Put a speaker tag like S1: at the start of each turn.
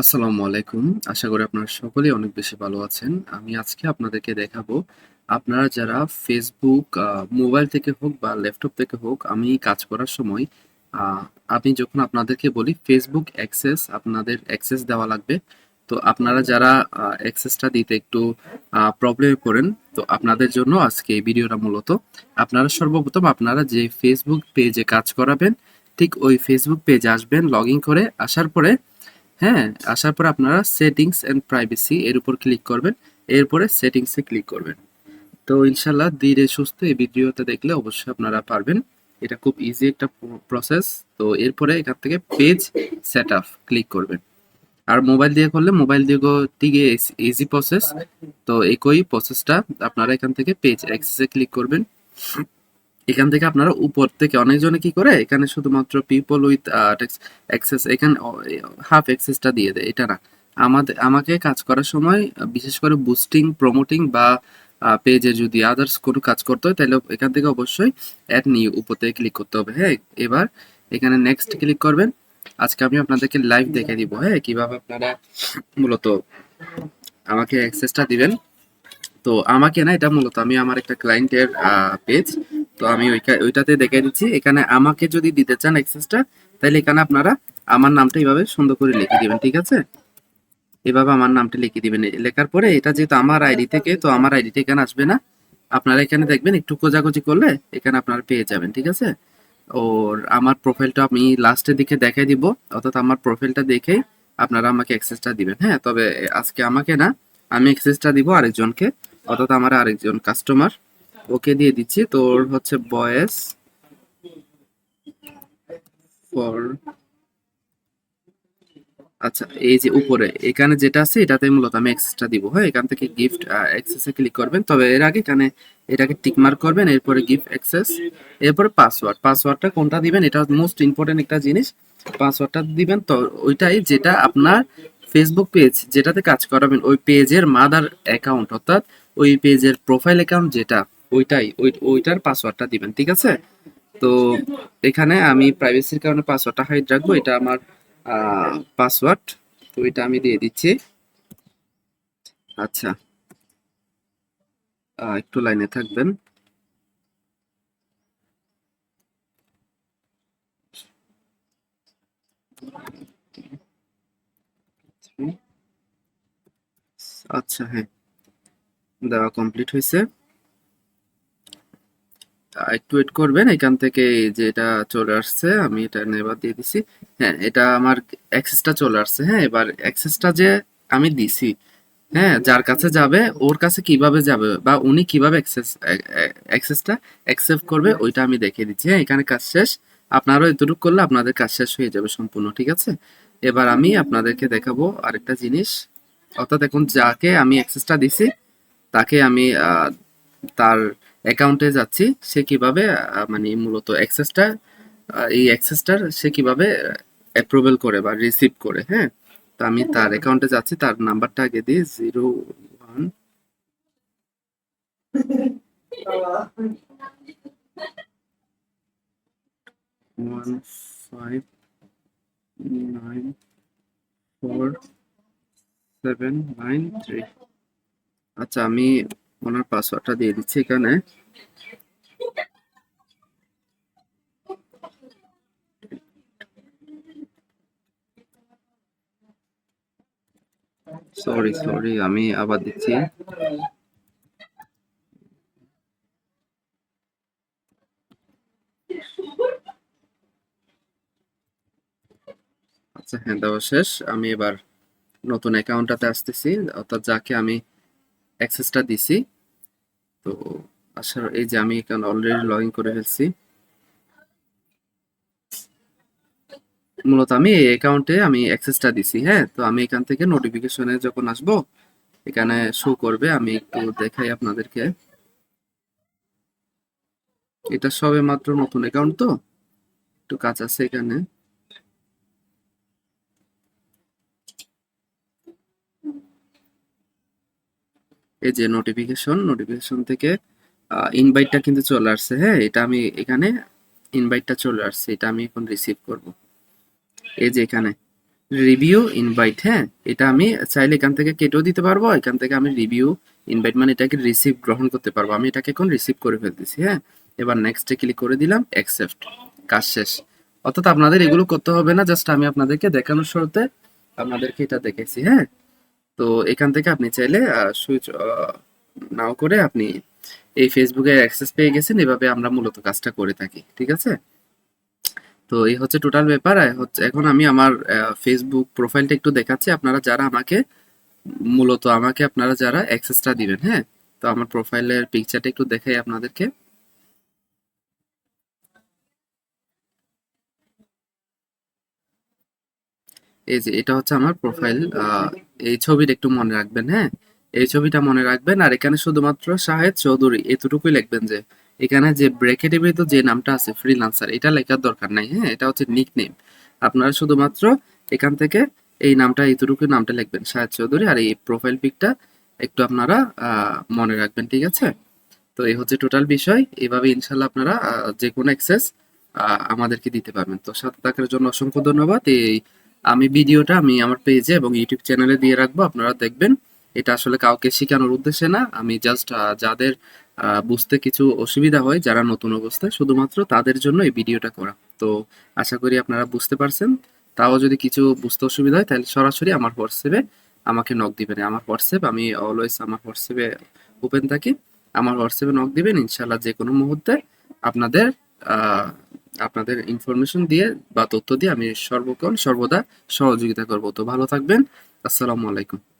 S1: আসসালামু আলাইকুম। আশা করি আপনারা সকলেই অনেক বেশি ভালো আছেন। আমি আজকে আপনাদেরকে দেখাবো, আপনারা যারা ফেসবুক মোবাইল থেকে হোক বা ল্যাপটপ থেকে হোক, আমি কাজ করার সময় আমি যখন আপনাদেরকে বলি ফেসবুক অ্যাক্সেস আপনাদের অ্যাক্সেস দেওয়া লাগবে। তো আপনারা যারা অ্যাক্সেসটা দিতে একটু প্রবলেমে পড়েন, তো আপনাদের জন্য আজকে এই ভিডিওটা মূলত। আপনারা সর্বপ্রথম আপনারা যে ফেসবুক পেজে কাজ করাবেন, ঠিক ওই ফেসবুক পেজে আসবেন লগইন করে। আসার পরে হ্যাঁ, আসার পরে আপনারা সেটিংস অ্যান্ড প্রাইভেসি এর উপর ক্লিক করবেন। এরপরে সেটিংসে ক্লিক করবেন। তো ইনশাআল্লাহ ধীরে সুস্থে এই ভিডিওটা দেখলে অবশ্যই আপনারা পারবেন। এটা খুব ইজি একটা প্রসেস। তো এরপরে এখান থেকে পেজ সেটআপ ক্লিক করবেন। আর মোবাইল দিয়ে করলে মোবাইল দিয়ে ইস ইজি প্রসেস। তো একই প্রসেসটা আপনারা এখান থেকে পেজ অ্যাক্সেসে ক্লিক করবেন। এখান থেকে আপনারা উপর থেকে অনেকজনে কি করে এখানে শুধুমাত্র পিপল উইথ অ্যাক্সেস এখানে হাফ অ্যাক্সেসটা দিয়ে দেয়, এটা না। আমাদে আমাকে কাজ করার সময় বিশেষ করে বুস্টিং, প্রমোটিং বা পেজে যদি আদার্স কোনো কাজ করতে হয় তাহলে এখান থেকে অবশ্যই অ্যাড নিউ উপর থেকে ক্লিক করতে হবে, হ্যাঁ? এবার এখানে নেক্সট ক্লিক করবেন। আজকে আমি আপনাদেরকে লাইভ দেখে দিব, হ্যাঁ? কীভাবে আপনারা মূলত আমাকে অ্যাক্সেসটা দিবেন। তো আমাকে না এটা মূলত আমি আমার একটা ক্লায়েন্টের পেজ। তো আমি ওইটাতে দেখিয়ে দিচ্ছি। এখানে আমাকে যদি দিতে চান অ্যাক্সেসটা, তাইলে এখানে আপনারা আমার নামটা এইভাবে সুন্দর করে লিখে দিবেন, ঠিক আছে? এভাবে আমার নামটা লিখে দিবেন। লেখার পরে এটা যেহেতু আমার আইডি থেকে, তো আমার আইডিটা এখানে আসবে না। আপনারা এখানে দেখবেন একটু খোঁজাখুঁজি করলে এখানে আপনারা পেয়ে যাবেন, ঠিক আছে? ওর আমার প্রোফাইলটা আমি লাস্টের দিকে দেখাই দিব। অর্থাৎ আমার প্রোফাইলটা দেখেই আপনারা আমাকে অ্যাক্সেসটা দিবেন, হ্যাঁ? তবে আজকে আমাকে না, আমি অ্যাক্সেসটা দিব আরেকজনকে। অর্থাৎ আমার আরেকজন কাস্টমার। ওকে দিয়ে দিচ্ছি। তোর হচ্ছে বয়েস ফর আচ্ছা এই যে উপরে এখানে যেটা আছে এটাতে মূলত আমি অ্যাক্সেসটা দিব, হ্যাঁ? এখান থেকে গিফট অ্যাক্সেসে ক্লিক করবেন। তবে এর আগে এখানে এটাকে টিক মার্ক করবেন। এরপরে গিফট অ্যাক্সেস, এরপরে পাসওয়ার্ড। পাসওয়ার্ডটা কোনটা দিবেন এটা মোস্ট ইম্পোর্টেন্ট একটা জিনিস। পাসওয়ার্ডটা দিবেন তো ওইটাই যেটা আপনার ফেসবুক পেজ যেটাতে কাজ করাবেন ওই পেজের মাদার অ্যাকাউন্ট অর্থাৎ ওই পেজের প্রোফাইল অ্যাকাউন্ট যেটা ওইটাই ওই ওইটার পাসওয়ার্ডটা দিবেন, ঠিক আছে? তো এখানে আমি প্রাইভেসির কারণে পাসওয়ার্ডটা হাইড রাখব। এটা আমার পাসওয়ার্ড। তো এটা আমি দিয়ে দিচ্ছি। আচ্ছা। একটু লাইনে থাকবেন। আচ্ছা হ্যাঁ। দেওয়া কমপ্লিট হইছে। একটু করবেন। এখান থেকে এই যে এটা চলে আসছে। আমি এটা নেভার দিয়ে দিছি। হ্যাঁ, এটা আমার অ্যাক্সেসটা চলে আসছে, হ্যাঁ? এবার অ্যাক্সেসটা যে আমি দিছি, হ্যাঁ? যার কাছে যাবে ওর কাছে কীভাবে যাবে বা উনি কীভাবে অ্যাক্সেস অ্যা অ্যা অ্যাক্সেসটা অ্যাকসেপ্ট করবে ওইটা আমি দেখিয়ে দিচ্ছি, হ্যাঁ? এখানে কাজ শেষ। আপনারাও এতটুকু করলে আপনাদের কাজ শেষ হয়ে যাবে সম্পূর্ণ, ঠিক আছে? এবার আমি আপনাদেরকে দেখাবো আরেকটা জিনিস। অর্থাৎ এখন যাকে আমি অ্যাক্সেসটা দিছি তাকে আমি তার অ্যাকাউন্টে যাচ্ছি। সে কীভাবে মানে মূলত অ্যাক্সেসটা এই অ্যাক্সেসটার সে কীভাবে অ্যাপ্রুভেল করে বা রিসিভ করে, হ্যাঁ? তো আমি তার অ্যাকাউন্টে যাচ্ছি। তার নাম্বারটা আগে দিই 01 1594793 আচ্ছা আমি ওনার পাসওয়ার্ডটা দিয়ে দিচ্ছি এখানে। সরি, সরি আমি আবার দিচ্ছি। আচ্ছা হ্যাঁ, দেওয়া শেষ। আমি এবার নতুন অ্যাকাউন্টটাতে আসতেছি। অর্থাৎ যাকে আমি অ্যাক্সেসটা দিছি। তো আসার এই যে আমি এখানে অলরেডি লগইন করে ফেলছি। মূলত আমি এই অ্যাকাউন্টে আমি অ্যাক্সেসটা দিছি, হ্যাঁ? তো আমি এখান থেকে নোটিফিকেশনে যখন আসব, এখানে শো করবে। আমি একটু দেখাই আপনাদেরকে। এটা সবেমাত্র নতুন অ্যাকাউন্ট তো। একটু কাজ আছে এখানে। এই যে নোটিফিকেশন, নোটিফিকেশন থেকে ইনভাইটটা কিন্তু চলে আসছে, হ্যাঁ? এটা আমি এখানে ইনভাইটটা চলে আসছে। এটা আমি এখন রিসিভ করব। এই যে এখানে রিভিউ ইনভাইট হ্যাঁ এটা আমি চাইলে এখান থেকে কেটেও দিতে পারব এখান থেকে আমি রিভিউ ইনভাইট মানে এটাকে রিসিভ গ্রহণ করতে পারব আমি এটাকে এখন রিসিভ করে ফেলতেছি হ্যাঁ এবার নেক্সটে ক্লিক করে দিলাম অ্যাকসেপ্ট কাজ শেষ অর্থাৎ আপনাদের এগুলো করতে হবে না জাস্ট আমি আপনাদেরকে দেখানোর শুরুতে আপনাদেরকে এটা দেখেছি হ্যাঁ তো এখান থেকে আপনি চাইলে সুইচ নাও করে আপনি এই ফেসবুকে অ্যাক্সেস পেয়ে গেছেন। এভাবে আমরা মূলত কাজটা করে থাকি, ঠিক আছে? তো এই হচ্ছে টোটাল ব্যাপার। হচ্ছে এখন আমি আমার ফেসবুক প্রোফাইলটা একটু দেখাচ্ছি। আপনারা যারা আমাকে, মূলত আমাকে আপনারা যারা অ্যাক্সেসটা দিবেন হ্যাঁ? তো আমার প্রোফাইলের পিকচারটা একটু দেখাই আপনাদেরকে। এই যে, এটা হচ্ছে আমার প্রোফাইল এই ছবিটা একটু মনে রাখবেন হ্যাঁ? এই ছবিটা মনে রাখবেন, আর এখানে শুধুমাত্র শাহেদ চৌধুরী, এতটুকুই লিখবেন যে, এখানে যে ব্র্যাকেটের ভিতর যে নামটা আছে ফ্রিল্যান্সার এটা লেখার দরকার নাই হ্যাঁ? এটা হচ্ছে নিক নেম আপনারা শুধুমাত্র এখান থেকে এই নামটা এতটুকু নামটা লিখবেন, শাহেদ চৌধুরী, আর এই প্রোফাইল পিকটা একটু আপনারা মনে রাখবেন, ঠিক আছে? তো এই হচ্ছে টোটাল বিষয়, এভাবে ইনশাল্লাহ আপনারা যে কোনো অ্যাক্সেস আমাদেরকে দিতে পারবেন। তো সাথে থাকার জন্য অসংখ্য ধন্যবাদ, এই আমি ভিডিওটা আমি আমার পেজে এবং ইউটিউব চ্যানেলে দিয়ে রাখব, আপনারা দেখবেন। এটা আসলে কাউকে শেখানোর উদ্দেশ্যে না, আমি জাস্ট যাদের বুঝতে কিছু অসুবিধা হয়, যারা নতুন অবস্থায়, শুধুমাত্র তাদের জন্য এই ভিডিওটা করা। তো আশা করি আপনারা বুঝতে পারছেন। তাও যদি কিছু বুঝতে অসুবিধা হয়, তাহলে সরাসরি আমার হোয়াটসঅ্যাপে আমাকে নক দিবেন। আমার হোয়াটসঅ্যাপ আমি অলওয়েজ আমার হোয়াটসঅ্যাপে ওপেন থাকি। আমার হোয়াটসঅ্যাপে নক দিবেন ইনশাল্লাহ যে কোনো মুহূর্তে আপনাদের আপনাদের ইনফরমেশন দিয়ে বা তথ্য দিয়ে আমি সর্বক্ষণ সর্বদা সহযোগিতা করব। তো ভালো থাকবেন। আসসালামু আলাইকুম।